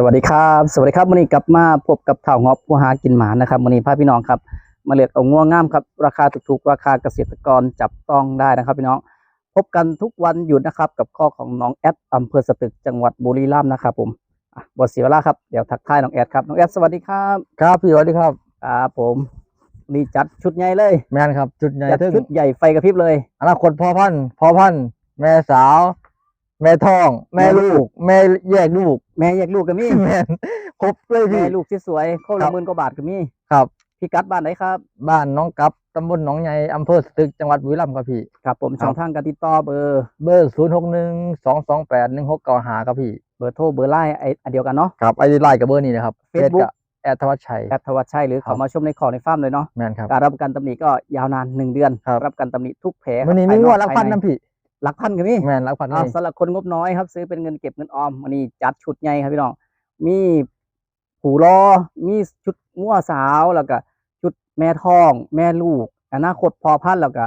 สวัสดีครับสวัสดีครับวันนี้กลับมาพบกับข่าวงอบผู้หากินหมานะครับวันนี้พาพี่น้องครับมาเลือกเอาง่วงงามครับราคาถูกๆราคาเกษตรกรจับต้องได้นะครับพี่น้องพบกันทุกวันหยุดนะครับกับข้อของน้องแอดอำเภอสตึกจังหวัดบุรีรัมย์นะครับผมอะบทเสียเวลาครับเดี๋ยวทักทายน้องแอดครับน้องแอดสวัสดีครับครับพี่สวัสดีครับครับผมนี่จัดชุดใหญ่เลยแมนครับจุดใหญ่จัดถึงชุดใหญ่ไฟกระพริบเลยอนาคตพ่อพันธุ์พ่อพันธุ์แม่สาว แม่ท้อง แม่แม่ลูลูกกแม่แยกลูก แม่แยกลูกก็มีแมนครบเลยพี่ แม่ลูกที่สวยโคครัละบหมื่นกว่าบาทก็มีครับ พี่กัดบ้านไหนครับ บ้านน้องกับตำบลหนองใหญ่อำเภอสตึกจังหวัดบุรีรัมย์ครับพี่ ครับ ผมครับช่องทางการติดต่อเบอร์เบอร์ศูนย์หกหนึ่งสองสองแปดหนึ่งหกเก้าหาครับพี่ เบอร์โทรเบอร์ไลน์ไออันเดียวกันเนาะ ครับไอดีไลน์กับเบอร์นี้นะครับ Facebook กับแอดธวัชชัยแอดทวัชชัยหรือครัเขาบมาชมในของในฟาร์มเลยเนาะแมนครับการรับประกันตำหนิก็ยาวนานหนึ่งเดือนครับรับประกันตำหนิทุกแผลวันนี้ภามียงอวดละพันภายใน้ำพี่ หลักพันก็มีแมนละพันอ่านี่สำหรับคนงบน้อยครับ ซื้อเป็นเงินเก็บเงินออมวันนี้จัดชุดใหญ่ครับพี่น้องมีผูรอมีชุดมั่วสาวแล้วก็ชุดแม่ท้อง แม่ลูกอนาคตพอพันธุ์แล้วก็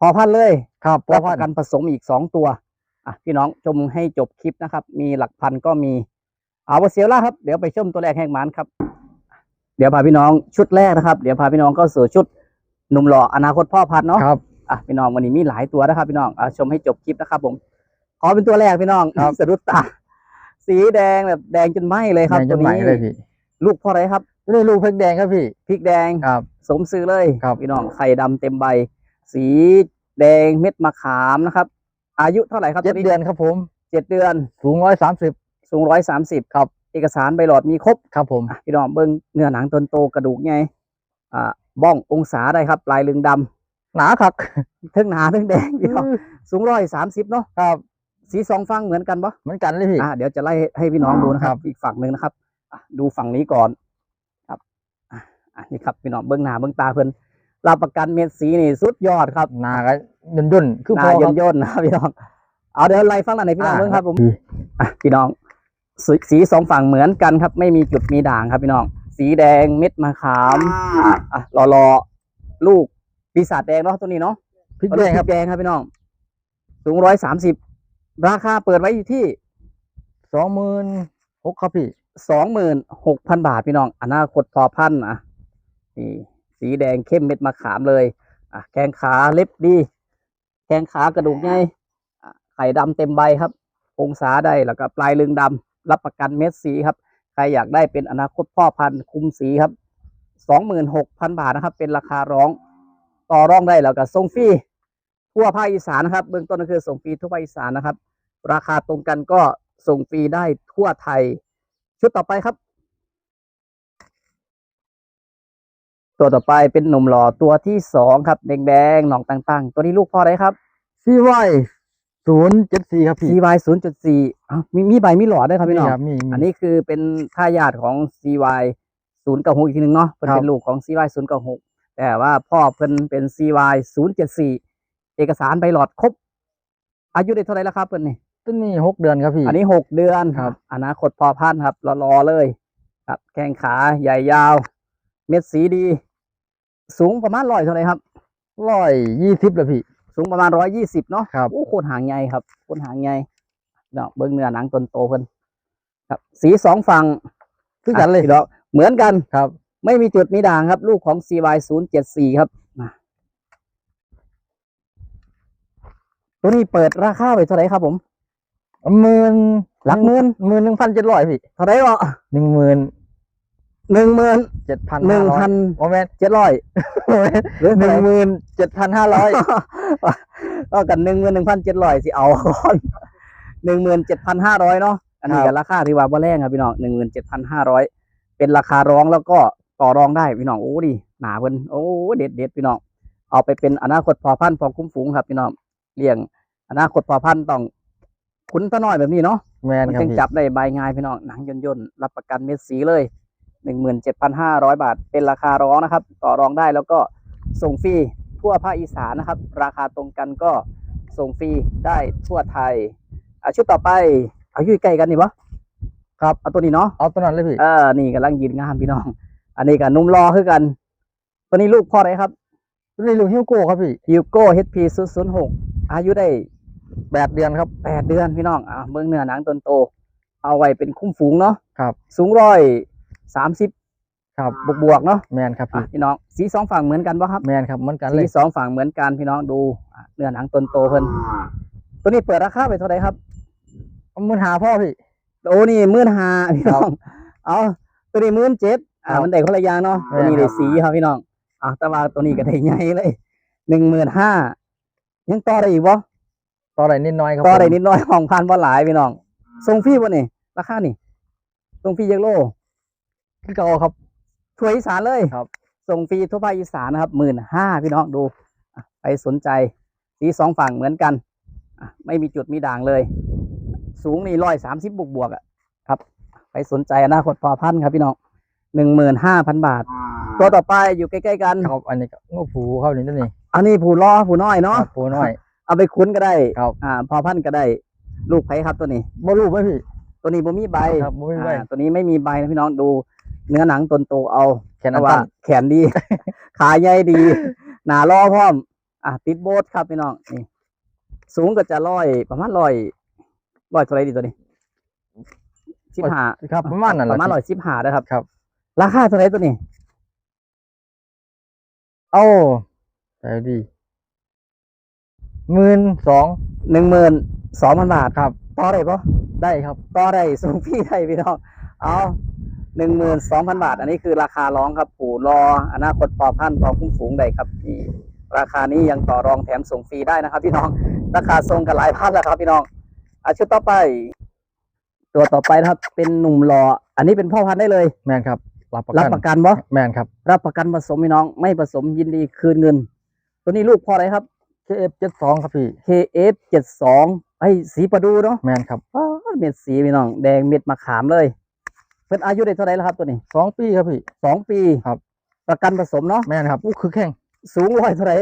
พอพันธุ์เลยครับพ่อรับปพันระกันธุ์ผสมอีกสองตัวอะพี่น้องชมให้จบคลิปนะครับ มีหลักพันก็มีเอาเสียละครับ เดี๋ยวไปชมตัวแรกแห่งหมันครับ เดี๋ยวพาพี่น้องชุดแรกนะครับ เดี๋ยวพาพี่น้องเข้าสู่ชุดหนุ่มหล่ออนาคตพ่อพันธุ์เนาะครับ อะพี่น้องวันนี้มีหลายตัวนะครับ พี่น้องอะชมให้จบคลิปนะครับ ผม ขอเป็นตัวแรกพี่น้องครับสะดุดตา สีแดงแบบแดงจนไหมเลยครับแดงจตัวนใหม่นี้เลยพี่ลูกพ่ออะไรครับนี่ลูกเพชรแดงครับพี่พริกแดงครับ สมซื้อเลยครับ พี่น้องไข่ดำเต็มใบ สีแดงเม็ดมะขามนะครับ อายุเท่าไหร่ครับเจ็ดตัวนี้เดือนครับผม เจ็ดเดือน สูงร้อยสามสิบสูงร้อยสามสิบครับ เอกสารใบหลอดมีครบ ครับผม อะพี่น้องเบิ้งเนื้อหนังตนโตกระดูกไงอ่าบ้ององศาได้ครับ ปลายลึงด หนาคักำทึ่งหนาทึ่งแดงพี่น้องสูงร้อยสามสิบเนาะครับสีสองฟังเหมือนกันปะเหมือนกันเลยพี่อ่าเดี๋ยวจะไล่ให้พี่น้องดูนะครับ อีกฝั่งหนึ่งนะครับอะดูฝั่งนี้ก่อนครับอะอะนี่ครับพี่น้องเบิ้งหน้าเบิ้งตาเพิ่นรับประกันเม็ดสีนี่สุดยอดครับหนาก็ย่นย่นๆคือหพอน้าคย่รันบย่นๆนะครับพี่น้องเอาเดี๋ยวไล่ฟังหน้าไหนพี่น้องเบิ้งครับผมพี่อะพี่น้องสสีสองฝั่งเหมือนกันครับ ไม่มีจุดมีด่างครับพี่น้อง สีแดงเม็ดมะขามอะรอรอๆลูก ปีศาจแดงเนาะตัวนี้เนาะพริกแดงครับลูกพริกแดงครับพี่น้อง สูงร้อยสามสิบราคาเปิดไว้อยู่ที่สองหมื่นหกครับพี่สองหมื่นหกพันบาทพี่น้องอนาคตพอพันธุ์อะนี่สีแดงเข้มเม็ดมะขามเลย อะแข้งขาเล็บดีแข้งขากระดูกใหญ่อะไข่ดำเต็มใบครับ องศาได้แล้วก็ปลายลึงดำรับประกันเม็ดสีครับ ใครอยากได้เป็นอนาคตพ่อพันธุ์คุมสีครับสองหมื่นหกพันบาทนะครับ เป็นราคาร้อง ต่อรองได้แล้วก็ส่งฟรีทั่วภาคอีสานนะครับ เบื้องต้นก็คือส่งฟรีทั่วภาคอีสานนะครับ ราคาตรงกันก็ส่งฟรีได้ทั่วไทย ชุดต่อไปครับ ตัวต่อไปเป็นหนุ่มหล่อตัวที่สองครับแดงๆหนองต่างๆ ตัวนี้ลูกพ่ออะไรครับซีไวศูนย์เจ็ดสี่ครับพี่ CY ศูนย์จุดสี่มีมีใบมีหลอดด้วยครับพี่น้องครับมีมีอันนี้คือเป็นทายาทของ CY ศูนย์เก้าหกอีกทีหนึ่งเนาะเพิ่นครับเป็นลูกของ CY ศูนย์เก้าหก แต่ว่าพ่อเพิ่นเป็น CY ศูนย์เจ็ดสี่เอกสารใบหลอดครบ อายุได้เท่าไหร่แล้วครับเพิ่นนี่ต้นนี้หกเดือนครับพี่ อันนี้หกเดือนครับ อนาคตพอพันธุ์ครับรอๆเลย ครับ แข้งขาใหญ่ยาว เม็ดสีดี สูงประมาณร้อยเท่าไหร่ครับร้อยยี่สิบเลยพี่ สูงประมาณร้อยยี่สิบเนาะครับโอ้โคนหางใหญ่ครับโคนหางใหญ่เนาะเบิ้งเนื้อหนังตนโตเพิ่นครับ สีสองฝั่งคือกันเลยพี่น้องเหมือนกันครับ ไม่มีจุดมีด่างครับ ลูกของ CY ศูนย์เจ็ดสี่ครับมาตัวนี้เปิดราคาไว้เท่าไหร่ครับผมหมื่นหลักหมื่นหมื่นหนึ่งพันเจ็ดร้อยพี่เท่าไหร่วะหนึ่งหมื่นหนึ่งหมื่นเจ็ดพันหนึ่งพันโมเมนต์เจ็ดร้อยหรือหเท่านึ่ไหงร่หมื่นเจ็ดพันห้าร้อยก็กันหนึ่งหมื่นหนึ่งพันเจ็ดร้อยสิเอาก่อนหนึ่งหมื่นเจ็ดพันห้าร้อยเนาะอันนี้ครับก็ราคาที่ว่าบ่แรงครับพี่น้องหนึ่งหมื่นเจ็ดพันห้าร้อยเป็นราคาร้องแล้วก็ ต่อรองได้พี่น้องโอ้ดิหนาเพิ่นโอ้เด็ดเด็ดพี่น้องเอาไปเป็นอนาคตพอพันธุ์พอคุ้มฝูงครับพี่น้องเลี้ยงอนาคตพอพันธุ์ต้องขุนตะน้อยแบบนี้เนาะแมนมันครับจึงพี่จับได้ใบง่ายพี่น้องหนังย่นย่นๆรับประกันเม็ดสีเลยหนึ่งหมื่นเจ็ดพันห้าร้อยบาท เป็นราคาร้องนะครับ ต่อรองได้แล้วก็ส่งฟรีทั่วภาคอีสานนะครับ ราคาตรงกันก็ส่งฟรีได้ทั่วไทยอะชุดต่อไปเอาอยู่ใกล้กันนี่วะครับเอาตัวนี้เนาะเอาตัวนั้นเลยพี่เออนี่กำลังยืนงามพี่น้อง อันนี้กับนุ่มรอคือกัน ตัวนี้ลูกพ่ออะไรครับ ตัวนี้ลูกฮิวโก้ครับพี่ฮิวโก้ HP 0 0 6อายุได้แปดเดือนครับแปดเดือนพี่น้องอะเบื้องเนื้อหนังตนโต เอาไว้เป็นคุ้มฝูงเนาะครับ สูงร้อยสามสิบครับบวกบวกๆเนาะแมนครับอะพี่พี่น้องสีสองฝั่งเหมือนกันปะครับแมนครับเหมือนกันเลสียสองฝั่งเหมือนกันพี่น้องดูอะเนื้อหนังตนโตเพิ่นตัวนี้เปิดราคาไปเท่าไหร่ครับเอามือหาพ่อพี่โอ้นี่มื่นหาพี่น้องเอาตัวนี้มื่นเจ็ด อ่าครับมันได้คนละอย่างเนาะแม่ตัวนี้ครัได้บสีครับพี่น้องอะแต่ว่าตัวนี้ก็ได้ใหญ่เลยหนึ่งหมื่นห้ายังต่อได้อีกบ่ต่ออะไรนิดน้อยครับต่อได้ผมนิดหน้อยของพันบ่หลายพี่น้องส่งฟรีบ่นี่ราคานี่ส่งฟรียักโลคือเก่าครับทั่วอีสานเลยครับส่งฟรีทั่วภาคอีสานนะครับหมื่นห้าพี่น้องดูอะไปสนใจสีสองฝั่งเหมือนกันอะไม่มีจุดมีด่างเลย สูงนี่ร้อยสามสิบบวกบวกๆอะครับ ไปสนใจอนาคตพอพันธุ์ครับพี่น้อง หนึ่งหมื่นห้าพันบาท ตัวต่อไปอยู่ใกล้ๆกัน ครับอันนี้ก็งูผูเข้านี่ตัวนี้อันนี้ผู้ล้อผู้น้อยเนาะครับผูน้อยเอาไปคุ้นก็ได้ครับอ่า พอพันธุ์ก็ได้ ลูกไผ่ครับตัวนี้บ่รู้ไหมพี่ตัวนี้บ่มีใบครับบ่มีใบอ่าตัวนี้ไม่มีใบนะพี่น้องดู เนื้อหนังตนโตเอาแค่เพนั้นราะว่า ตั้งแขนดี ขาใหญ่ดี หนาล่อพร้อม อะติดโบสครับพี่น้องนี่ สูงก็จะร้อยประมาณร้อยร้อยเท่าไหรดีตัวนี้สิบห้าครับประมาณนั้นปแหละระมาณร้อยพี่สิบห้านะครับ ครับ ราคาเท่าไหรตัวนี้ เอาใจดีหมื่นสองหนึ่งหมื่นสองพันบาทครับต่อได้ปะได้ครับต่อได้สูงพี่ได้พี่น้องเอาหนึ่งหมื่นสองพันบาท อันนี้คือราคาร้องครับปู่รออนาคตพอพันธุ์พอคุ้มฝูงได้ครับนี่ราคานี้ยังต่อรองแถมส่งฟรีได้นะครับ พี่น้องราคาทรงกันหลายพันแล้วครับ พี่น้องอาชุดต่อไป ตัวต่อไปนะครับ เป็นหนุ่มหล่ออันนี้เป็นพ่อพันธุ์ได้เลยแมนครับ รับประรับกันประกันบ่แมนครับรับประกันผสมพี่น้อง ไม่ผสมยินดีคืนเงิน ตัวนี้ลูกพ่ออะไรครับ KF เจ็ดสองครับพี่ KF เจ็ดสองไอ้สีประดูเนาะแมนครับอ้าวเม็ดสีพี่น้อง แดงเม็ดมะขามเลย เพิ่นอายุได้เท่าไหร่แล้วครับตัวนี้สองปีครับพี่ สองปีครับ ประกันผสมเนาะแมนครับอู้คือแข่งสูงร้อยเท่าไหร่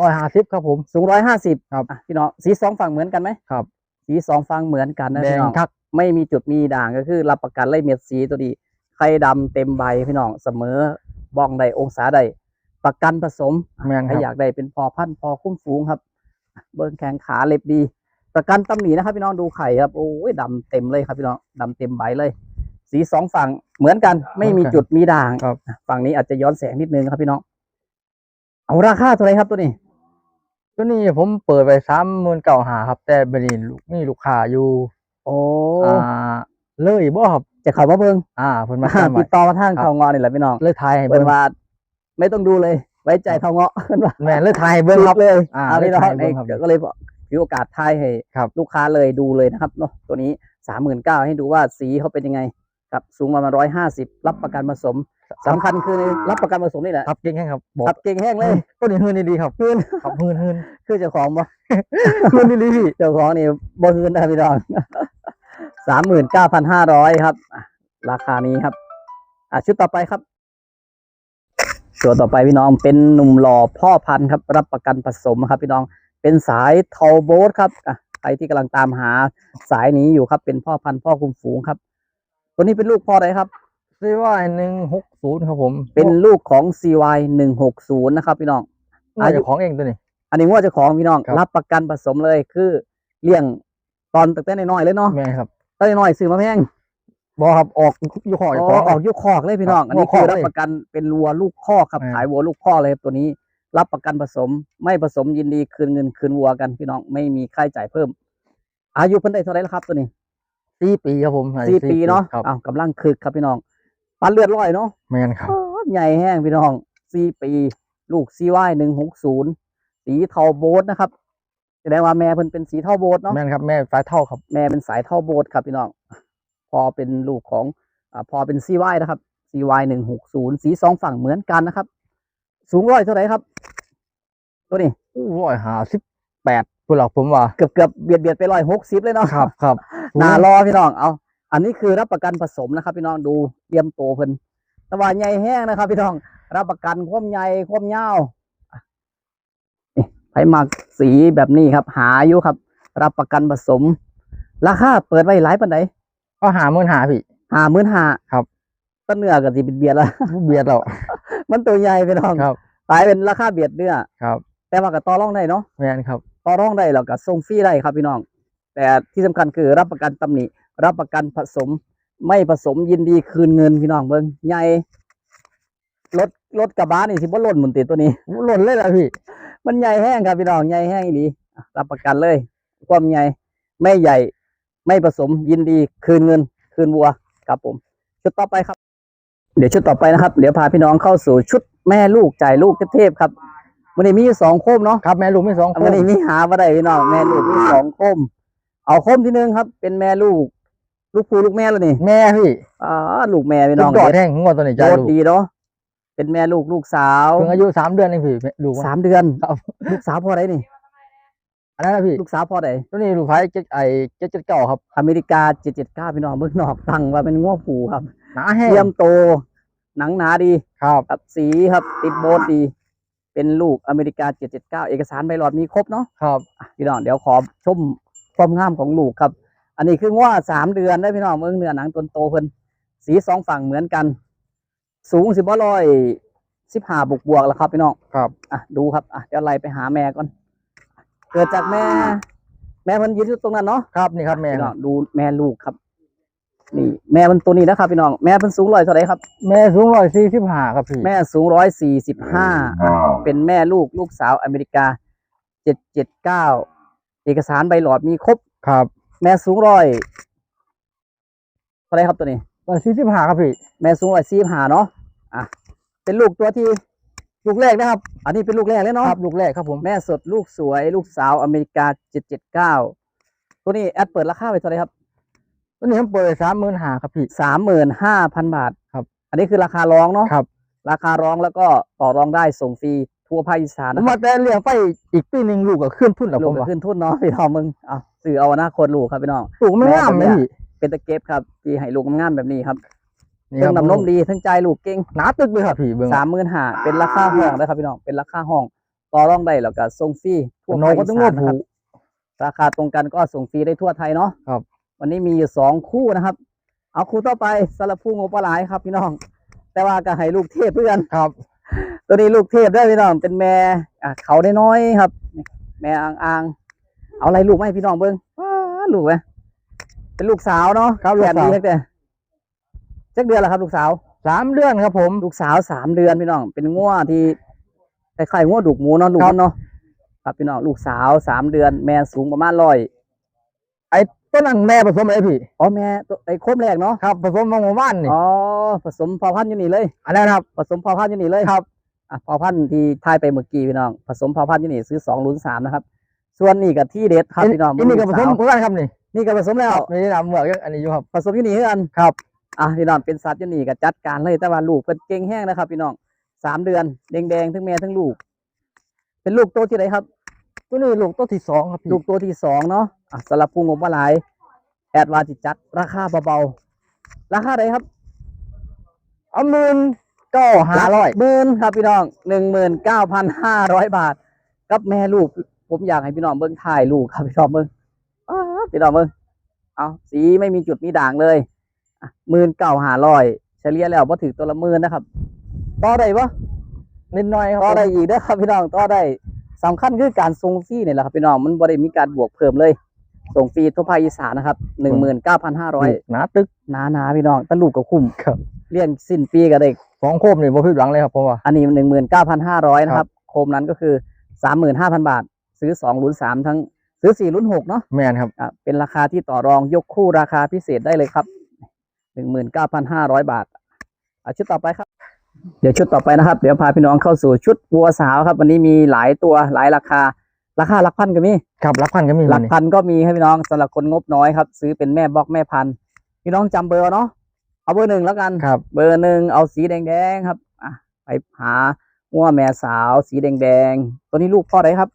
ร้อยห้าสิบครับผม สูงร้อยห้าสิบครับพี่น้องสีสองฝั่งเหมือนกันไหมครับ สีสองฝั่งเหมือนกันนะแดพี่งน้อง คัก ไม่มีจุดมีด่างก็คือรับประกันไล่เม็ดสีตัวดี ไข่ดำเต็มใบพี่น้องเสมอบ้องใดองศาใดประกันผสมแมนใคครรับอยากได้เป็นพอพันธุ์พอคุ้มฟูงครับ เบิ้งแข้งขาเล็บดี ประกันตำหนินะครับพี่น้องดูไข่ครับโอ้ยดำเต็มเลยครับพี่น้องดำเต็มใบเลย สีสองฝั่งเหมือนกัน ไม่มีจุดมีด่าง ครับ ฝั่งนี้อาจจะย้อนแสงนิดนึงครับพี่น้อง เอาราคาเท่าไหรครับตัวนี้ ตัวนี้ผมเปิดไปสามหมื่นเก่าหาครับ แต่บัดนี้ลูกนี่ลูกค้าอยู่โอ้อ่าเลยบ่ครับ จะเข้ามาเบิ้งอ่าเพิ่นมาตามติไว้ดต่อมาทางครับทองงอนี่แหละพี่น้อง เลยทายให้เปิเบิ่ดงว่าไม่ต้องดูเลย ไว้ใจทองเงาะเพิ่นว่าแม่นเลยทายให้เบิ่งครับ เลยอ่าเอาพี่น้องได้ถ่ายเบิ่งครับเดี๋ยวก็เลยบอกถือโอกาสทายให้ครับ ลูกค้าเลยดูเลยนะครับเนาะตัวนี้สามหมื่นเก้าให้ดูว่าสีเขาเป็นยังไงครับสูงประมาณร้อยห้าสิบรับประกันผสมสำคัญคือรับประกันผสมนี่แหละครับเก่งแค่ครับบอกขับเก่งแห้งเลยตัวนี้ฮืนดีๆครับคืน ครับฮืนฮืนคือเจ้าของบ่ ฮืนดีๆพี่ เจ้าของนี่บ่คืนนะพี่น้อง สามหมื่นเก้าพันห้าร้อยครับอะราคานี้ครับ อะชุดต่อไปครับตัวต่อไปพี่น้องเป็นหนุ่มหล่อพ่อพันธุ์ครับ รับประกันผสมครับ พี่น้องเป็นสายทอลโบสครับอะใครที่กำลังตามหาสายนี้อยู่ครับ เป็นพ่อพันธุ์พ่อคุมฝูงครับ ตัวนี้เป็นลูกพ่ออะไรครับซีว่าหนึ่งหกศูนย์ครับผม เป็นลูกของ CY หนึ่งหกศูนย์นะครับ พี่น้องน่าจะของเองตัวนี้ อันนี้ว่าเจ้าของพี่น้องครับรับประกันผสมเลยคือเลี้ยงตอนตั้งแต่น้อยๆเลยเนาะแม่ครับ ตั้งแต่น้อยซื้อมาแพงบอครับออกอยู่ขออ๋อยู่อขอออกยุคคอกเลยพี่น้องครับอันนี้วัวคคืออกรับเลยประกันเป็นวัวลูกคอกครับอ่าขายวัวลูกคอกเลยครับตัวนี้ รับประกันผสม ไม่ผสมยินดีคืนเงินคืนวัวกันพี่น้องไม่มีค่าใช้จ่ายเพิ่ม อายุเพิ่นได้เท่าไหรแล้วครับตัวนี้สี่ปีครับผมาจะสี่ปีเนาะครับอ้าวกำลังคึกครับพี่น้องปันเลือดร้อยเนาะแม่นครับโอ้ใหญ่แห้งพี่น้องสี่ปี ลูกซีวายหนึ่งหกศูนย์สีเทาโบสนะครับ แสดงว่าแม่เพิ่นเป็นสีเทาโบสเนาะแม่นครับแม่สายเท่าครับ แม่เป็นสายเท่าโบสครับพี่น้องพอเป็นลูกของอาพอเป็นซีวายนะครับซีวายหนึ่งหกศูนย์สีสองฝั่งเหมือนกันนะครับ สูงร้อยเท่าไหร่ครับ ตัวนี้อู้ร้อยห้าสิบแปดพูดหลักผมว่า เกือบเกือบเบียดเบียดไปร้อยหกสิบเลยเนาะครับครับหนารอพี่น้องเอา อันนี้คือรับประกันผสมนะครับ พี่น้องดูเตรียมโตวเพิ่นแตะวันใหญ่แห้งนะครับ พี่น้องรับประกันความใหญ่ความยาวอะนี่ ไผมักสีแบบนี้ครับ หาอยู่ครับ รับประกันผสม ราคาเปิดไว้หลายปันไดก็หาเมื่นหาพี่หาหมื่นหาครับต้นเนื้อกับสิเป็นเบียดแล้วเบียดเรามันตัวใหญ่พี่น้องครับขายเป็นราคาเบียดเนื้อครับ แต่ว่าก็ต่อรองได้เนาะแม่นครับต่อรองได้แล้วก็ส่งฟรีได้ครับพี่น้อง แต่ที่สำคัญคือรับประกันตำหนิรับประกันผสม ไม่ผสมยินดีคืนเงินพี่น้องเบิ่งใหญ่รถรถกระบะนี่สิบ่ล่นหมุนติดตัวนี้หล่นเลยล่ะพี่ มันใหญ่แห้งครับพี่น้องใหญ่แห้งอีหลีอะรับประกันเลยความใหญ่ไม่ใหญ่ไม่ผสมยินดีคืนเงิน คืนวัวครับผม ชุดต่อไปครับ เดี๋ยวชุดต่อไปนะครับ เดี๋ยวพาพี่น้องเข้าสู่ชุดแม่ลูกจ่ายลูกเทพๆครับวันนี้มีอยู่สองโคมเนาะครับแม่ลูกไม่สองควันนนี้มีหามาได้พี่น้องแม่ลูกมีสองโคม เอาโคมที่หนึ่งครับ เป็นแม่ลูก ลูกผู้ลูกแม่แล้วนี่แม่พี่อ่าลูกแม่พี่น้น้อองงจอดแห้งงวดตัวนี้ใจโคตลูรกดีเนาะ เป็นแม่ลูกลูกสาวเพิ่งอายุสามเดือนเองพี่แม่ลูกมันสามเดือนครับลูกสาวพ่อไหนนี่อันนั้นนะพี่ลูกสาวพ่อไหนตัวนี้ลูกไผ่เจ็ดไอเจ็ดเจ็ดเก้าครับ อเมริกาเจ็ดเจ็ดเก้าพี่น้องเบื้องนอกตั้งว่าเป็นง้อผูครับหนาแห้งเทียมโต หนังหนาดีครับครับสีครับติดโบสดี เป็นลูกอเมริกาเจ็ดเจ็ดเก้าเอกสารใบหลอดมีครบเนาะครับอะพี่น้องเดี๋ยวขอชมความงามของลูกครับ อันนี้คือง้อสามเดือนได้พี่น้องเมืองเนื้อหนังตนโตเพิ่นสีสองฝั่งเหมือนกัน สูงสิบร้อยสิบห้าบวกบวกๆแล้วครับพี่น้องครับ อะดูครับอะเดี๋ยวไล่ไปหาแม่ก่อน เกิดจากแม่ แม่เพิ่นยืนอยู่ตรงนั้นเนาะครับนี่ครับแม่พี่คน้รัอบงดูแม่ลูกครับ นี่ แม่มันตัวนี้นะครับพี่น้องแม่เพิ่นสูงร้อยเท่าไหร่ครับ แม่สูงร้อยสี่สิบห้าครับพี่แม่สูงร้อยสี่สิบห้าเป็นแม่ลูกลูกสาวอเมริกาเจ็ดเจ็ดเก้าเอกสารใบหลอดมีครบ ครับ แม่สูงร้อยเท่าไหร่ครับตัวนี้ ร้อยสี่สิบห้าครับพี่ แม่สูงร้อยสี่ห้าเนาะอะเป็นลูกตัวที่ลูกแรกนะครับ อันนี้เป็นลูกแรกเลยคเนาะรับลูกแรกครับผมแม่สดลูกสวยลูกสาวอเมริกาเจ็ดเจ็ดเก้าตัวนี้แอดเปิดราคาไปเท่าไหร่ครับตัวนี้ผมเปิดสามหมื่นห้าครับพี่สามหมื่นห้าพันบาทครับ อันนี้คือราคาร้องเนาะครับ ราคาร้องแล้วก็ต่อรองได้ส่งฟรีทั่วภาคอีสานผมนะครับว่าแต่เลี้ยงไปอีกปีหนึ่งลูกก็ขึ้นทุนแล้วลูผกมก็ว่าขึ้นทุนเนาะพี่น้องมึงเอาสื่อเอาอนาคตลูกครับพี่น้องลูกไม่งามเลยพี่ เป็นตะเก็บครับที่ให้ลูกงามๆแบบนี้ครับนี่เคครื่รัอบงนำนมดีทั้งใจลูกเก่งหนาตึกเลยครับพี่เบิ่งสามหมื่นห้าเป็นราคาห้องนะครับพี่น้องเป็นราคาห้องต่อรองได้แล้วก็ส่งฟรีทั่วน้อภางคก็อีต้องสานงนะผูครับราคาตรงกันก็ส่งฟรีได้ทั่วไทยเนาะครับ วันนี้มีอยู่สองคู่นะครับ เอาคู่ต่อไปสลับผู้งบปลาหลายครับพี่น้อง แต่ว่าก็ให้ลูกเทพเพื่อน ครับ ตัวนี้ลูกเทพได้อพี่น้องเป็นแม่อะเขาได้น้อยๆครับ แม่อ่างอ่างๆเอาอะไรลูกไหมาให้พี่น้องเบิ้งว้าลูกไหม เป็นลูกสาวเนาะครับลูกแสนสาว ดีแต่จักเดือนละครับ ลูกสาว สามเดือนครับผม ลูกสาวสามเดือนพี่น้อง เป็นง้วที่คล้ายๆง้วดุกหมูเนาะลูกครับ มันเนาะครับพี่น้องลูกสาวสามเดือน แม่สูงประมาณร้อยไอ้ต้นนั้นแม่ผสมอะไรพี่อ๋อแม่ตัวไอ้โคมแรกเนาะครับผสมมาหมู่บ้านนี่อ๋อผสมพอพันธุ์อยู่นี่เลย อันนั้นครับ ผสมพอพันธุ์อยู่นี่เลยครับอะพอพันธุ์ที่ทายไปเมื่อกี้พี่น้อง ผสมพอพันธุ์อยู่นี่ซื้อสองลุ้นสามนะครับ ส่วนนี่กับที่เด็ดครับพี่น้องอันนี้ก็ผสมลูหมู่บ้านครับนี่ นี่ก็ผสมแล้วไม่ได้นำเหมือกยังอันนี้อยู่ครับผสมอยู่นี่คือกันครับอะพี่น้องเป็นสัตว์อยู่นี่ก็จัดการเลยแต่ว่าลูกเพิ่นเก่งแห้งนะครับ พี่น้องสามเดือนแดงๆทั้งแม่ทั้งลูก เป็นลูกโตที่ไหนครับตัวนี้ลูกตัวที่สองครับพี่ลูกตัวที่สองเนาะอะสำหรับผู้งบว่าหลายแอดวาจิจัด ราคาเบาๆราคาไหนครับเอาหมื่นเก้าห้าร้อยหมื่นครับพี่น้องหนึ่งหมื่นเก้าพันห้าร้อยบาท กับแม่ลูก ผมอยากให้พี่น้องเบิ้งถ่ายลูกครับพี่น้องเบิ้ง อ้าวพี่น้องเบิ้งเอาสีไม่มีจุดมีด่างเลยหมื่นเก้าห้าร้อยเฉลี่ยแล้วพอถือตัวละหมื่นนะครับต่อได้ปะนิดหน่อยครับต่อได้อีกเด้อครับพี่น้องต่อได้สำคัญคือการส่งฟรีเนี่ยแหละครับพี่น้องมันบ่ได้มีการบวกเพิ่มเลยส่งฟรีทั่วภาคอีสานนะครับหนึ่งหมื่นเก้าพันห้าร้อยลูกหนาตึกหนาหนาๆพี่น้องแตลูกก็คุ้มครับเลี้ยงสิ้นปีก็ได้สองโคมนี่บ่ผิดหวังเลยครับผมว่าอันนี้หนึ่งหมื่นเก้าพันห้าร้อยนะครับ โคมนั้นก็คือสามหมื่นห้าพันบาท ซื้อสองลุ้นสามทั้ง ซื้อสี่ลุ้นหกเนาะแม่นครับ อะเป็นราคาที่ต่อรองยกคู่ราคาพิเศษได้เลยครับหนึ่งหมื่นเก้าพันห้าร้อยบาทอะชุดต่อไปครับ เดี๋ยวชุดต่อไปนะครับ เดี๋ยวพาพี่น้องเข้าสู่ชุดวัวสาวครับ วันนี้มีหลายตัวหลายราคา ราคาหลักพันก็มีครับรับพันก็มีหลักนี่พันก็มีให้พี่น้องสำหรับคนงบน้อยครับ ซื้อเป็นแม่บล็อกแม่พันธุ์พี่น้องจำเบอร์เนาะเอาเบอร์หนึ่งแล้วกันครับ เบอร์หนึ่งเอาสีแดงๆครับอะไปหางัวแม่สาว สีแดงๆตัวนี้ลูกพ่อไหนครับ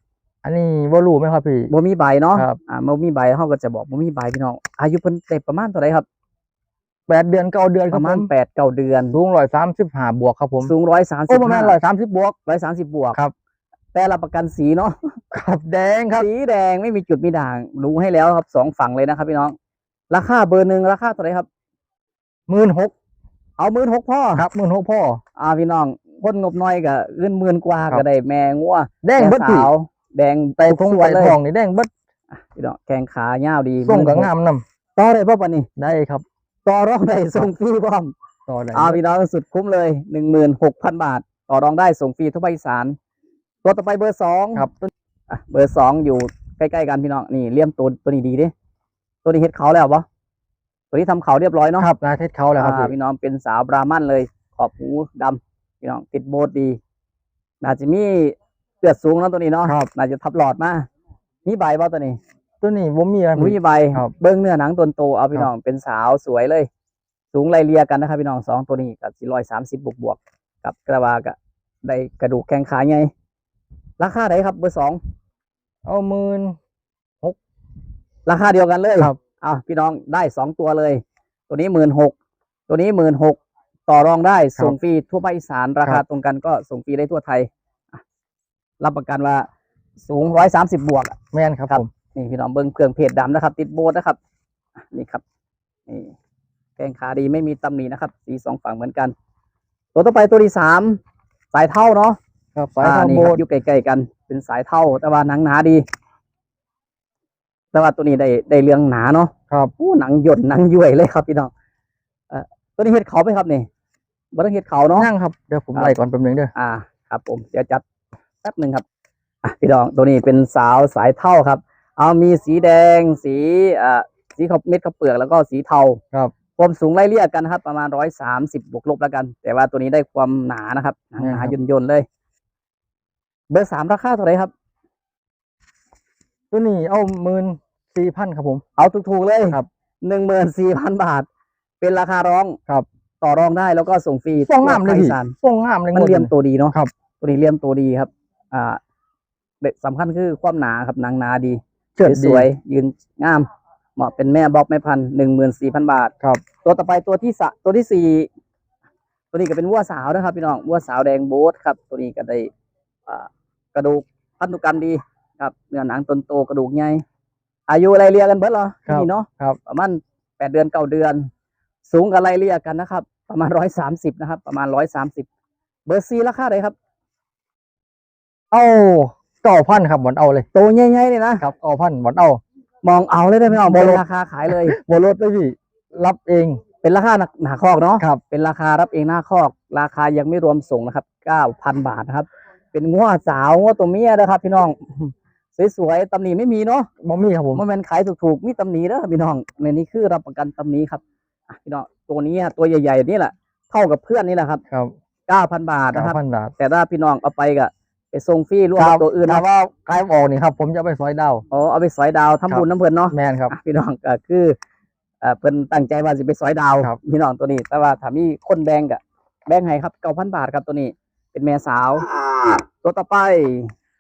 อันนี้บ่รู้ไหมครับพี่ บ่มีใบเนาะครับ อ่าบ่มีใบเขาก็จะบอกบ่มีใบพี่น้องอายุเพิ่นเต็มประมาณเท่าไหรครับแปดเดือนเก้าเดือนคปรับระผมาณมแปดเก้าเดือนสูงร้อยสามสิบห้าบวกครับผมสูงร้อยสามสิโอ้บประมาห้าณร้อยสามสิบบวก ร้อยสามสิบบวกครับ แต่รับประกันสีเนาะครับแดงครับสีแดงไม่มีจุดมีด่างรู้ให้แล้วครับสองฝั่งเลยนะครับพี่น้อง ราคาเบอร์หนึ่งราคาเท่าไหรครับ หมื่นหกเอาหมื่นหกพ่อครับหมื่นหกพ่อ อ่าพี่น้องคนงบน้อยก็เงินหมื่นกว่าครัก็บ ได้แม่งัวแดงเบิดม่พี่สาว แดงไต่ทงทุกส่วไต่นเลยทองนี่แดงเบิดพี่น้องแกงขายาวดีส่งกับ16,000งามนต่อได้ป่ะปะนี่ได้ครับต่อรองได้ส่งฟรีพร้อมต่อได้เอาพี่น้องสุดคุ้มเลยหนึ่งหมื่นหกพันบาท ต่อรองได้ส่งฟรีทั่วภาคอีสานตัวต่อไปเบอร์สองครับต้นอะเบอร์สองอยู่ใกล้ๆกันพี่น้องนี่เลี่ยมตัวตัวนี้ดีดิตัวนี้เฮ็ดเขาแล้วปะตัวนี้ทำเขาเรียบร้อยเนาะ ครับนาเทศเขาแล้วครับอ่าพี่พี่น้องเป็นสาวบราหมันเลย ขอบหูดำพี่น้องติดโบสถ์ดีน่าจะมีเลือดสูงแล้วตัวนี้เนาะครับ น่าจะทับหลอดมามีใบบ่ตัวนี้ตัวนี้ผมมีอะไรบ่มีใบครับเบิ้งเนื้อหนังตัวโตเอาพี่ครับน้องเป็นสาวสวยเลย สูงไล่เลียกันนะครับพี่น้องสองตัวนี้กับสี่ร้อยสามสิบบวกบวกๆกับกระบากะได้กระดูกแข้งขาไงราคาไหนครับเบอร์สองเอาหมื่นราคาเดียวกันเลยครับอะพี่น้องได้สองตัวเลย ตัวนี้หมื่นหกตัวนี้หมื่นหกต่อรองได้ครับส่งฟรีทั่วภาคอีสานราคาครับตรงกันก็ส่งฟรีได้ทั่วไทยอะ รับประกันว่าสูงร้อยสามสิบบวกแม่นครับครับผม นี่พี่น้องเบิ้งเครื่องเพจดำนะครับ ติดโบสนะครับอะนี่ครับนี่แกงขาดีไม่มีตำหนินะครับ สีสองฝั่งเหมือนกัน ตัวต่อไปตัวที่สามสายเท่าเนาะครับสายอ่าทางนี่โบคสรับอยู่ใกล้ๆกัน เป็นสายเท่าแต่ว่าหนังหนาดี แต่ว่าตัวนี้ได้ได้เรื่องหนาเนาะครับ อู้หนังหย่นหนังย่วยเลยครับพี่น้องเอ่อตัวนี้เห็ดเขาไหมครับนี่บ่ต้องเห็ดเขาเนาะ นั่งครับ เดี๋ยวผมครับ ไล่ก่อนแป๊บนึงเด้อ อ่า ครับผมเดี๋ยวจัดแป๊บหนึ่งครับอะพี่น้องตัวนี้เป็นสาวสายเท่าครับ เอามีสีแดง สีอ่าสีขาวเม็ดข้าวเปลือกแล้วก็สีเทาครับความสูงไล่เรียกกันนะครับ ประมาณร้อยสามสิบบวกลบแล้วกัน แต่ว่าตัวนี้ได้ความหนานะครับหนังหนาย่นยนๆเลย เบอร์สามราคาเท่าไหร่ครับ ตัวนี้เอาหมื่นสี่พันครับผม เอาถูกๆเลยครับหนึ่งหมื่นสี่พันบาท เป็นราคาร้องครับ ต่อรองได้แล้วก็ส่งฟรีส่งงามเลยทั่วภคพี่อีสานส่งงามเลยมันงวดเลี่ยมนี้ตัวดีเนาะครับ ตัวนี้เลี่ยมตัวดีครับ อ่าเด็กสำคัญคือความหนาครับหนังหนาดีเชิดสดีวยๆยืนงาม เหมาะเป็นแม่บอกแม่พันหนึ่งหมื่นสี่พันบาท ครับ ตัวต่อไปตัวที่สะตัวที่สี่ตัวนี้ก็เป็นวัวสาวนะครับ พี่น้องวัวสาวแดงโบ๊ทครับ ตัวนี้ก็ได้อ่ากระดูกพันธุกรรมดีครับเนื้อหนังต้นโตกระดูกใหญ่อายุอะไรเรียกันเบิดเหรอครับนี่เนาะครับประมาณแปดเดือนเก้าเดือน สูงกับไล่เรียกันนะครับ ประมาณร้อยสามสิบนะครับ ประมาณร้อยสามสิบเบอร์ซีราคาไหนครับ เอาเก้าพันครับหมอนเอาเลยโตใหญ่ๆเลยนะครับเก้าพันหมอนเอา มองเอาเลยได้ไหมเอาบ่เป็นลดราคาขายเลยโบรถเลยพี่รับเองเป็นราคาหนักหนาคอกเนาะครับเป็นราคารับเองหน้าคอก ราคายังไม่รวมส่งนะครับเก้าพันบาทนะครับ เป็นงัวสาวงัวตัวเมียนะครับ พี่น้องสวยๆตำหนิไม่มีเนาะบอมี่ครับผมมันเป็นขายถูกๆมีตำหนิเด้อพี่น้องในนี้คือรับประกันตำหนิครับอะพี่น้องตัวนี้อะตัวใหญ่ๆนี่แหละเท่ากับเพื่อนนี่แหละครับครับเก้าพันบาทเก้านะครับพันบาทแต่ถ้าพี่น้องเอาไปก็ ไปส่งฟรีร่วมกับตัวอื่นถ้านะว่าใครออกนี่ครับ ผมจะเอาไปซอยดาวอ๋อเอาไปสอยดาวทำบุญน้ำเพลินเนาะแมนครับอะพี่น้องก็คือเอ่อเพิ่นตั้งใจว่าสิไปสอยดาวครับพี่น้องตัวนี้ แต่ว่าถ้ามีคนแบ่งก็แบ่งให้ครับเก้าพันบาทครับตัวนี้ เป็นแม่สาว ตัวต่อไป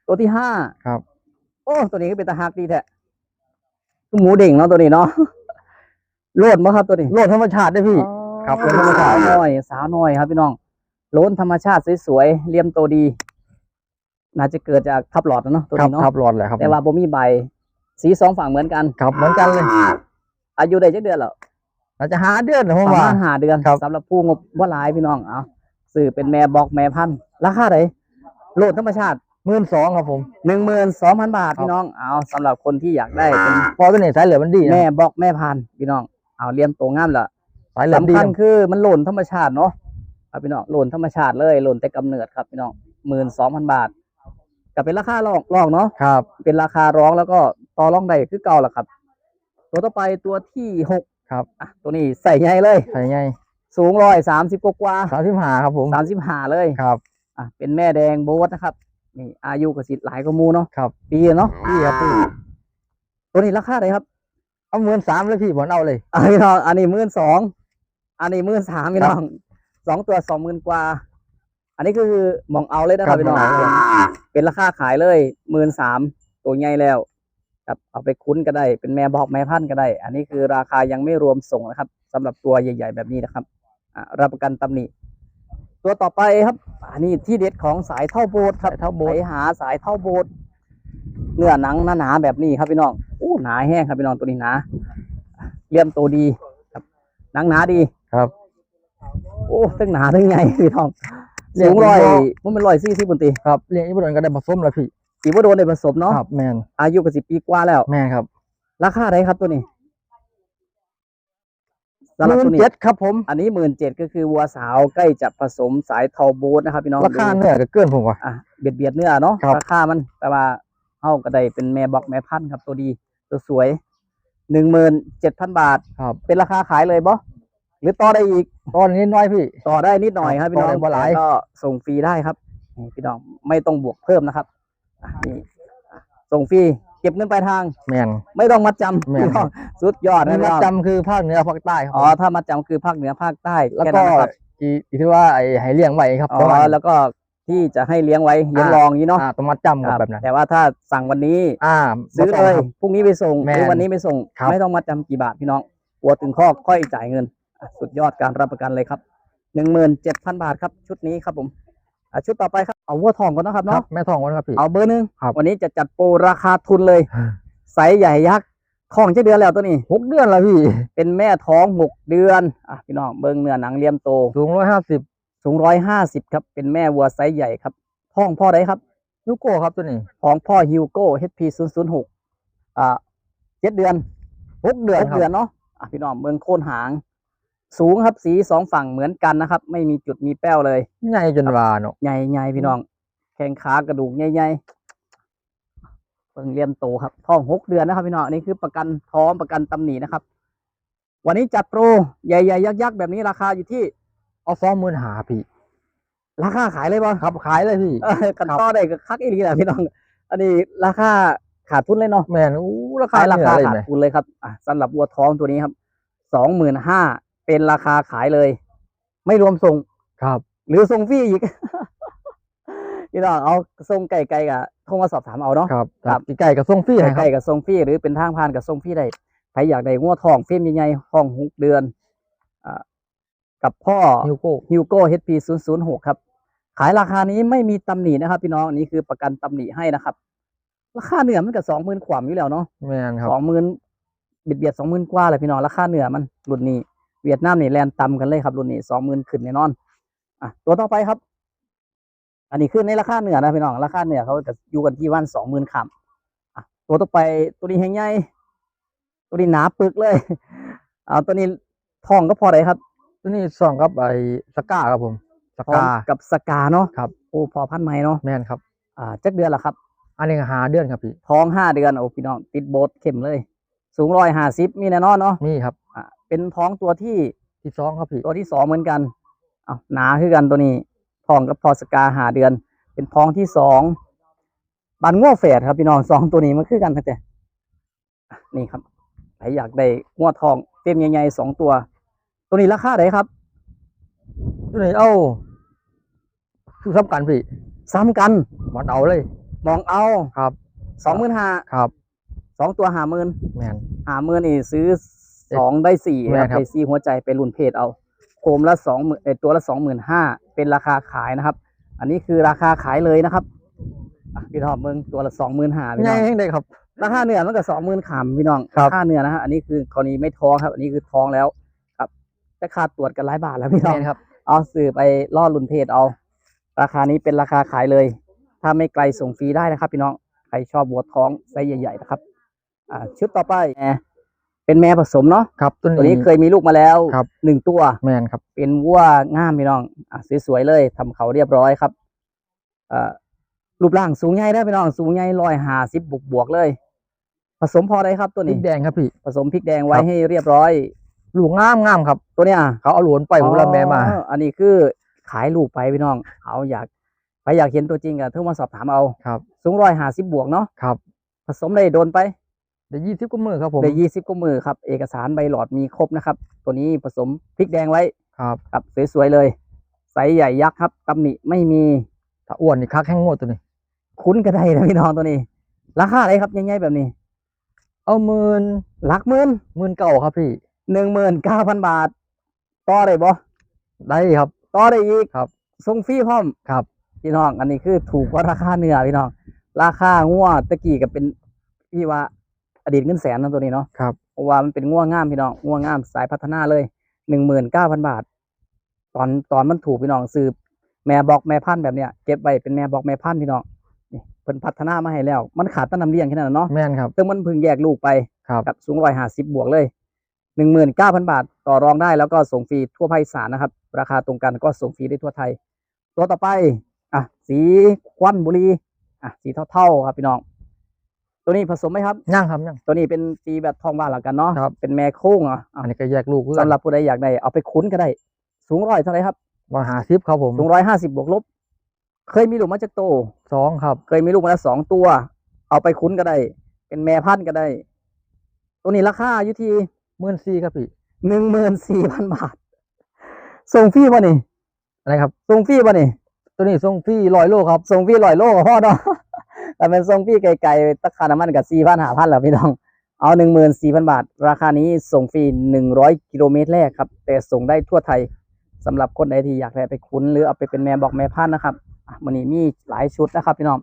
ตัวที่ห้าครับ โอ้ตัวนี้ก็เป็นตาฮักดีแท้หมูเด้งเนาะตัวนี้เนาะโลดมั้ครับตัวนี้โลดธรรมชาติได้พี่ ครับเป็นธรรมชาสาติวน้อยสาวน้อยครับพี่น้องโล้นธรรมชาติสวยๆเลี่ยมตัวดี น่าจะเกิดจากทับหลอดนะเนาะตัวครับนี้เนาะครับหลอดแหละครับแต่ว่าบ่มีใบ สีสองฝั่งเหมือนกัน ครับเหมือนกันเลยอายุได้จักเดือนแล้วเราจะหาเดือนนะปผมระว่า มาณห้าเดือนครับ สำหรับผู้งบว่าหลายพี่น้องเอาซื้อเป็นแม่บอกแม่พันธุ์ราคาไหนโลดธรรมชาติหมื่นสองครับผม หนึ่งหมื่นสองพันบาทครับ พี่น้องเอาสำหรับคนที่อยากได้เป็นพอตัวนี้สายเหลือมันดีนะแม่บอกแม่พันธุ์พี่น้องเอาเลี้ยงตัวงามละ สายเหลือมันดีสำคัญคือมันโหล่นธรรมชาติเนาะเอาพี่น้องโหล่นธรรมชาติเลยโหล่นแต่กำเนิดครับพี่น้องหมื่นสองพันบาท ก็เป็นราคาลองลองเนาะครับ เป็นราคาร้องแล้วก็ต่อรองได้คือเก่าละครับ ตัวต่อไปตัวที่หกครับอะตัวนี้ใส่ใหญ่เลยใส่ไงสูงร้อยสามสิบกว่าสามสิบห้าครับผมสามสิบห้าเลยครับอะเป็นแม่แดงโบสนะครับนี่อายุกสิทธิ์หลายกว่าหมูเนาะครับปีเนาะพี่ครับพี่ตัวนี้ราคาไหนครับเอาหมื่นสามเลยพี่หมอนเอาเลยอันนี้น้องอันนี้หมื่นสองอันนี้หมื่นสามพี่น้องสองตัวสองหมื่นกว่า อันนี้คือหมองเอาเลยนะครับพี่น้องเป็นราคาขายเลยหมื่นสามตัวใหญ่แล้ว ครับเอาไปคุ้นก็ได้ เป็นแม่บอกแม่พันธุ์ก็ได้ อันนี้คือราคายังไม่รวมส่งนะครับสำหรับตัวใหญ่ ๆ แบบนี้นะครับอะรับประกันตำหนิตัวต่อไปครับ อันนี้ที่เด็ดของสายเท่าโบสครับสายเท่าโบ๊ทไปหาสายเท่าโบสเนื้อหนังหนาๆแบบนี้ครับพี่น้องอู้หนาแห้งครับพี่น้องตัวนี้หนาเลี่ยมตัวดีครับหนังหนาดีครับ โอ้ทั้งหนาทั้งใหญ่พี่น้อง เรียสูกงร้อยว่ามันเป็นร้อยสี่สิบบนตีครับเลี้ยงญี่ปุ่นก็ได้ผสมแล้วพี่สีว่าโดนได้ผสมเนาะครับแมนอายุก็สิบปีกว่าแล้วแม่นครับ ราคาไหนครับตัวนี้สำหรับหตัวมื่นนี้เจ็ดครับผม อันนี้หมื่นเจ็ดก็คือวัวสาวใกล้จะผสมสายทอบูทนะครับพี่น้อง ราคาดูเนื้อก็เกินผมว่ะอะเบียดเบียดเนื้อเนาะครับราคามัน แต่ว่าเฮาก็ได้เป็นแม่บอกแม่พันธุ์ครับตัวดี ตัวสวยหนึ่งหมื่นเจ็ดพันบาทครับเป็นราคาขายเลยบ่ห รือต่อได้อีกตอนนี้น้อยพี่ ต่อได้นิดหน่อยครับพี่น้องต่อได้บ่หลายแต่ก็ส่งฟรีได้ครับนี่พี่น้องไม่ต้องบวกเพิ่มนะครับอะนี่อะส่งฟรีเก็บเงินปลายทาง แมน ไม่ต้องมัดจำแม่น พี่น้องสุดยอดนี่นะพี่มาน้องจำคือภาคเหนือภาคใต้ครับอ๋อถ้ามัดจำคือภาคเหนือภาคใต้แล้วค่ก็นั้นนะครับอีอีที่ว่าไอ้ให้เลี้ยงไว้ครับอ๋ประมาณอแล้วก็ที่จะให้เลี้ยงไว้เลี้ยงรองอย่างนี้เนาะอ่าต้องมาจำคกับรับแบบนั้นแต่ว่าถ้าสั่งวันนี้ อ่าซื้อบ่ต้เลงยครับ พรุ่งนี้ไปส่งแม่นหรือวันนี้ไปส่ง ครับ ไม่ต้องมัดจำกี่บาทพี่น้องหัวถึงข้อค่อยจ่ายเงินอะ สุดยอดการรับประกันเลยครับหนึ่งหมื่นเจ็ดพันบาทครับ ชุดนี้ครับผมอะชุดต่อไปครับเอาวัวทองก่อนนะครับครัเนาะบแม่ทองวันครับพี่ เอาเบอร์หนึ่งครับ วันนี้จะจัดโปรราคาทุนเลยไซส์ใหญ่ยักษ์ทองเจ็ดเดือนแล้วตัวนี้ หกเดือนแล้วพี่เป็นแม่ท้องหกเดือนอะพี่น้องเบิ้งเนื้อหนังเลียมโต สูงร้อยห้าสิบสูงร้อยห้าสิบครับ เป็นแม่วัวไซส์ใหญ่ครับ ท้องพ่อใดครับ ยูโก้ครับตัวนี้ของพ่อฮิวโก้ HP 0 0 6อ่าเจ็ดเดือนหกเดือนเจ็ดครับ เดือนเนาะอะพี่น้องเมืองโคนหาง สูงครับสีสองฝั่งเหมือนกันนะครับ ไม่มีจุดมีแป้วเลยใหญ่จนว่าเนาะใหญ่ใหญ่พี่น้อง แข้งขากระดูกใหญ่ๆเบิ่งเลี่ยมโตครับท้องหกเดือนนะครับพี่น้องอันนี้คือประกันท้องประกันตำหนินะครับ วันนี้จัดโปรใหญ่ๆยักษ์ๆแบบนี้ราคาอยู่ที่เอาสองหมื่นหาพี่ ราคาขายเลยป่ะครับขายเลยพี่เออกันต่อได้ก็คักอีหลีแหละพี่น้อง อันนี้ราคาขาดทุนเลยเนาะแมนอู้ราคาขายราเหนือคาเลยขาดไหมทุนเลยครับอะสำหรับวัวท้องตัวนี้ครับสองหมื่นห้า เป็นราคาขายเลย ไม่รวมส่งครับ หรือส่งฟรีอีกพี่น้องเอาส่งไก่ไก่กับโทรมาสอบถามเอาเนาะครับครับไก่กับส่งฟรีให้ครัไก่บกับส่งฟรีหรือเป็นทางผ่านกับส่งฟรีได้ใครอยากได้งัวทองเฟรมใหญ่ๆห้องหกเดือนอ่ากับพ่อยูโก้ฮิวโก้ HP 0 0 6ครับ ขายราคานี้ไม่มีตำหนินะครับ พี่น้องอันนี้คือประกันตำหนิให้นะครับราคาเนื้อมันกับสองหมื่นขวามอยู่แล้วเนาะแมนครับสองหมื่นเบียดเบียดสองหมื่นกว่าเลยพี่น้องราคาเนื้อมันรุ่นนี้ เวียดนามนี่แลนต่ำกันเลยครับรุ่นนี้สองหมื่นขึ้นแน่นอนอะตัวต่อไปครับ อันนี้ขึ้นในราคาเนื้อนะพี่น้องราคาเนื้อเขาจะอยู่กันที่วันสองหมื่นคำอะตัวต่อไปตัวนี้แห้งใหญ่ตัวนี้หนาปึกเลยเอาตัวนี้ทองก็พอได้ครับ ตัวนี้สองกับไอ้สก้าครับผมสพร้อมก้า กับสกาเนาะครับ โอ้พอพันไหมเนาะแมนครับ อ่าจักเดือนละครับ อันนี้ก็หาเดือนครับพี่ท้องห้าเดือนโอ้พี่น้องติดโบสเข้มเลย สูงร้อยห้าสิบมีแน่นอนเนาะ มีครับอ่า เป็นท้องตัวที่ที่สองครับพี่ตัวที่สองเหมือนกันเอาหนาคือกันตัวนี้ท้องกับพอสกาหาเดือน เป็นท้องที่สองบันง้อแฝดครับพี่น้องสองตัวนี้มันคือกันตั้งแต่อะนี่ครับใครอยากได้ง้อทองเต็มใหญ่ๆสองตัว ตัวนี้ราคาไหนครับตัวนี้เอ้าคือสำคัญพี่ซ้ำกันมันเอาเลย มองเอาครับสองหมื่นห้าครับสองตัวหาหมื่นแมนหาหมื่นนี่ซื้อ สองได้สี่แม่ครับครับได้สี่หัวใจไปรุ่นเพจเอา โคมละสองหมื่นตัวละสองหมื่นห้าเป็นราคาขายนะครับ อันนี้คือราคาขายเลยนะครับอะพี่น้องเมืองตัวละสองหมื่นห้าพี่ใหน้ญ่องแห้งได้ครับราคาเนื้อมันก็สองหมื่นขามพี่น้องครับราคาเนื้อนะฮะอันนี้คือกรณีไม่ท้องครับ อันนี้คือท้องแล้วครับจะค่าตรวจกันหลายบาทแล้วพี่น้แมองนครับ เอาสื่อไปล่อรุ่นเพจเอา ราคานี้เป็นราคาขายเลย ถ้าไม่ไกลส่งฟรีได้นะครับ พี่น้องใครชอบวัวท้องไซส์ใหญ่ ๆ นะครับ อ่าชุดต่อไปแม่ เป็นแม่ผสมเนาะครับตัวตัวนี้นี้เคยมีลูกมาแล้วครับหนึ่งตัวแมนครับ เป็นวัวง่ามพี่น้องอะสวยๆเลยทำเขาเรียบร้อยครับอ่ารูปร่างสูงใหญ่ได้อพี่น้องสูงใหญ่ร้อยห้าสิบบวกบวกๆเลย ผสมพอได้ครับตัวพรินี้กแดงครับพี่ผสมพริกแดงไว้ครับให้เรียบร้อยลูกงามงามครับ ตัวเนี้ยเขาเอาหลวนไปผมรับแม่มาอ๋ออันนี้คือขายลูกไปพี่น้องเอาอยากไปอยากเห็นตัวจริงอะโทรมาสอบถามเอาครับสูงร้อยห้าสิบบวกเนาะครับ ผสมได้โดนไป เดี๋ยวยี่สิบก็มือครับผมได้ยี่สิบกว่ามือครับ เอกสารใบหลอดมีครบนะครับ ตัวนี้ผสมพริกแดงไว้ครับครับสวยๆเลยไซส์ใหญ่ยักษ์ครับตำหนิไม่มีถ้าอ้วนนี่คักแห้งงวดตัวนี้ คุ้นกระไดนะพี่น้องตัวนี้ ราคาอะไรครับใหญ่ๆแบบนี้ เอาหมื่นหลักหมื่นหมื่นเก่าครับพี่หนึ่งหมื่นเก้าพันบาทต่อได้บ่ได้ครับต่อได้อีกครับส่งฟรีพร้อมครับ พี่น้องอันนี้คือถูกกว่าราคาเนื้อพี่น้อง ราคางัวตะกี้ก็เป็นพี่ว่า อดีตเงินแสนนะตัวนี้เนาะครับเพราะว่ามันเป็นงัวงามพี่น้องงัวงามสายพัฒนาเลยหนึ่งหมื่นเก้าพันบาท ตอนตอนมันถูกพี่น้องซื้อแม่บอกแม่พันธุ์แบบเนี้ยเก็บไว้เป็นแม่บอกแม่พันธุ์พี่น้องนี่เพิ่นพัฒนามาให้แล้ว มันขาดแต้นน้ำเลี้ยงแค่นั้นนะเนาะแม่นครับซึ่งมันเพิ่งแยกลูกไปครับกับสูงร้อยห้าสิบบวกเลยหนึ่งหมื่นเก้าพันบาท ต่อรองได้แล้วก็ส่งฟรีทั่วภาคอีสานนะครับ ราคาตรงกันก็ส่งฟรีได้ทั่วไทย ตัวต่อไปอะสีควันบุรีอะสีเท่าๆครับพี่น้อง ตัวนี้ผสมไหมครับย่างครับย่างตัวนี้เป็นสีแบบทองบ้านหลักกันเนาะครับเป็นแม่โค้งอะอะอันนี้ก็แยกลูกเพื่อสำนหรับผู้ใดอยากได้เอาไปคุ้นก็ได้ สูงร้อยเท่าไหรครับว่าหาซิปครับผมสูงร้อยห้าสิบบวกลบ เคยมีลูกมาจากโตสองครับ เคยมีลูกมาแล้วสองตัว เอาไปคุ้นก็ได้ เป็นแม่พันธุ์ก็ได้ ตัวนี้ราคาอยู่ที่หมื่นสี่ครับพี่หนึ่งหมื่นสี่พันบาท ส่งฟรีป่ะนี่อะไรครับ ส่งฟรีป่ะนี่ตัวนี้ส่งฟรีร้อยโลครับ ส่งฟรีลอยโลกับพ่อเนาะ แต่เป็นส่งฟรีไกลๆตะคาน้ำมันกับสี่พันหาพันแล้วพี่น้อง เอาหนึ่งหมื่นสี่พันบาท ราคานี้ส่งฟรีหนึ่งร้อยกิโลเมตรแรกครับ แต่ส่งได้ทั่วไทยสำหรับคนใดที่อยากได้ไปคุ้น หรือเอาไปเป็นแม่บอกแม่พันนะครับมันนี้มีหลายชุดนะครับพี่น้อง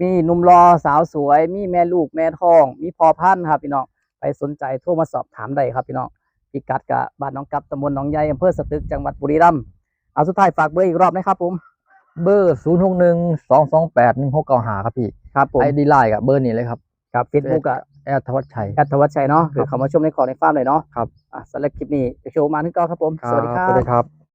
มีนุ่มรอสาวสวย มีแม่ลูกแม่ทอง มีพอพันครับพี่น้อง ไปสนใจโทรมาสอบถามได้ครับพี่น้องพิกัดกับบ้านน้องกับตำบลหนองใยอำเภอสตึกจังหวัดบุรีรัมย์เอาสุดท้ายฝากเบอร์อีกรอบนะครับผม เบอร์ศูนย์หกหนึ่งสองสองแปดหนึ่งหกเก้าหาครับพี่ ครับผมไอดีไลน์กับเบอร์นี้เลยครับกับเฟซบุ๊กอะแอดธวัชชัยแอดธวัชชัยเนาะหรือครับเข้ามาชมในขอในฟาร์มเลยเนาะครับอะสำหรับคลิปนี้เดี๋ยวโชว์มาที่เก้าครับผม สวัสดีครัสวัสบดีครับ